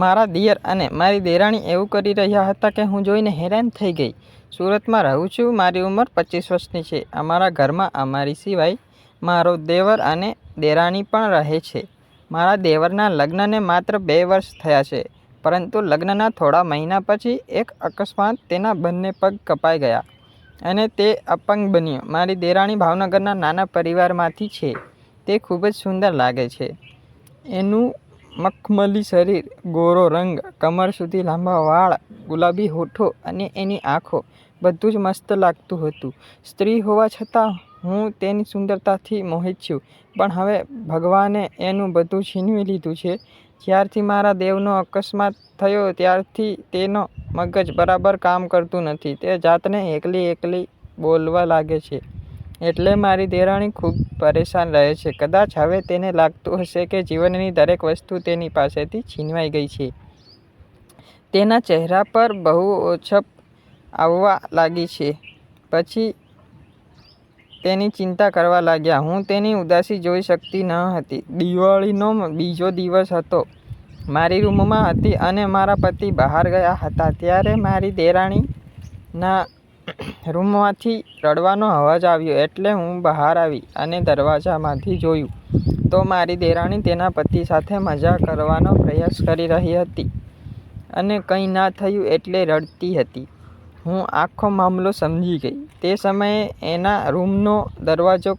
મારા દિયર અને મારી દેરાણી એવું કરી રહ્યા હતા કે હું જોઈને હેરાન થઈ ગઈ. સુરતમાં રહું છું, મારી ઉંમર પચીસ વર્ષની છે. અમારા ઘરમાં અમારી સિવાય મારો દેવર અને દેરાણી પણ રહે છે. મારા દેવરના લગ્નને માત્ર બે વર્ષ થયા છે, પરંતુ લગ્નના થોડા મહિના પછી એક અકસ્માત તેના બંને પગ કપાઈ ગયા અને તે અપંગ બન્યો. મારી દેરાણી ભાવનગરના નાના પરિવારમાંથી છે. તે ખૂબ જ સુંદર લાગે છે. એનું મખમલી શરીર, ગોરો રંગ, કમર સુધી લાંબા વાળ, ગુલાબી હોઠો અને એની આંખો બધું જ મસ્ત લાગતું હતું. સ્ત્રી હોવા છતાં હું તેની સુંદરતાથી મોહિત છું, પણ હવે ભગવાને એનું બધું છીનવી લીધું છે. જ્યારથી મારા દેવનો અકસ્માત થયો, ત્યારથી તેનો મગજ બરાબર કામ કરતું નથી. તે જાતને એકલી એકલી બોલવા લાગે છે. એટલે મારી દેરાણી ખૂબ પરેશાન રહે છે. કદાચ હવે તેને લાગતું હશે કે જીવનની દરેક વસ્તુ તેની પાસેથી છીનવાઈ ગઈ છે. તેના ચહેરા પર બહુ ઓછપ આવવા લાગી છે. પછી તેની ચિંતા કરવા લાગ્યા. હું તેની ઉદાસી જોઈ શકતી ન હતી. દિવાળીનો બીજો દિવસ હતો. મારી રૂમમાં હતી અને મારા પતિ બહાર ગયા હતા. ત્યારે મારી દેરાણીના રૂમમાંથી રડવાનો અવાજ આવ્યો એટલે હું બહાર આવી અને દરવાજામાંથી જોયું તો મારી દેરાણી તેના પતિ સાથે મજા કરવાનો પ્રયાસ કરી રહી હતી અને કંઈ ના થયું એટલે રડતી હતી. હું આખો મામલો સમજી ગઈ. તે સમયે એના રૂમનો દરવાજો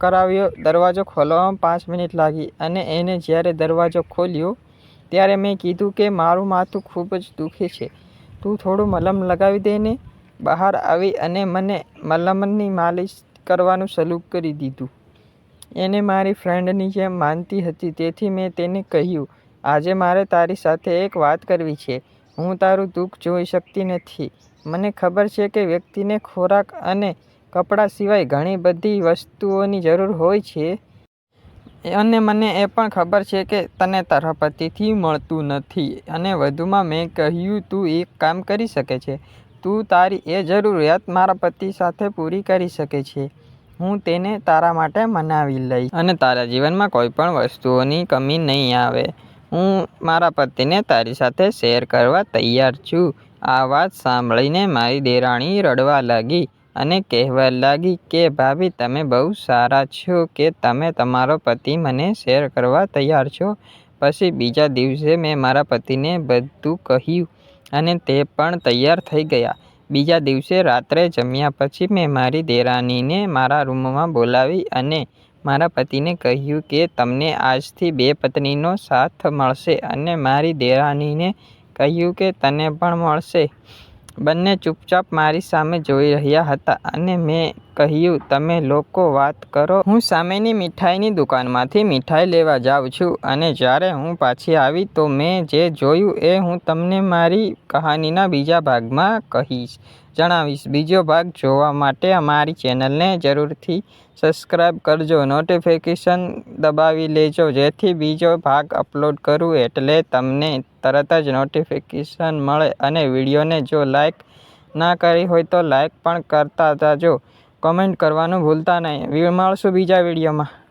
કરાવ્યો. દરવાજો ખોલવામાં પાંચ મિનિટ લાગી અને એને જ્યારે દરવાજો ખોલ્યો ત્યારે મેં કીધું કે મારું માથું ખૂબ જ દુખે છે. તું થોડું મલમ લગાવી દે ને? બહાર આવી અને મને મલમની માલિશ કરવાનું શરૂ કરી દીધું. એને મારી ફ્રેન્ડની જેમ માનતી હતી, તેથી મેં તેને કહ્યું, આજે મારે તારી સાથે એક વાત કરવી છે. હું તારું દુઃખ જોઈ શકતી નથી. મને ખબર છે કે વ્યક્તિને ખોરાક અને કપડાં સિવાય ઘણી બધી વસ્તુઓની જરૂર હોય છે, અને મને એ પણ ખબર છે કે તને તારા પતિથી મળતું નથી. અને વધુમાં મેં કહ્યું, તું એક કામ કરી શકે છે. તું તારી એ જરૂરિયાત મારા પતિ સાથે પૂરી કરી શકે છે. હું તેને તારા માટે મનાવી લઈશ. અને તારા જીવનમાં કોઈ પણ વસ્તુઓની કમી નહીં આવે. હું મારા પતિને તારી સાથે શેર કરવા તૈયાર છું. આ વાત સાંભળીને મારી દેરાણી રડવા લાગી અને કહેવા લાગી કે, ભાભી, તમે બહુ સારા છો કે તમે તમારો પતિ મને શેર કરવા તૈયાર છો? પછી બીજા દિવસે મેં મારા પતિને બધું કહ્યું. અને તે પણ તૈયાર થઈ ગયા. બીજા દિવસે રાત્રે જમ્યા પછી મેં મારી દેરાણીને મારા રૂમમાં બોલાવી અને મારા પતિને કહ્યું કે તમને આજથી બે પત્નીનો સાથ મળશે અને મારી દેરાણીને કહ્યું કે તને પણ મળશે. બંને ચૂપચાપ મારી સામે જોઈ રહ્યા હતા અને મેં કહ્યું, તમે લોકો વાત કરો. હું સામેની મીઠાઈની દુકાનમાંથી મીઠાઈ લેવા જાઉં છું અને જ્યારે હું પાછી આવી તો મેં જે જોયું એ હું તમને મારી કહાનીના બીજા ભાગમાં કહીશ. જણાવીશ. બીજો ભાગ જોવા માટે અમારી ચેનલને જરૂરથી સબસ્ક્રાઈબ કરજો. નોટિફિકેશન દબાવી લેજો. જેથી બીજો ભાગ અપલોડ કરું એટલે તમને તરત જ નોટિફિકેશન મળે અને વિડીયોને જો લાઈક ના કરી હોય તો લાઈક પણ કરતા જાજો. કોમેન્ટ કરવાનું ભૂલતા નહીં. મળશું બીજા વિડીયોમાં.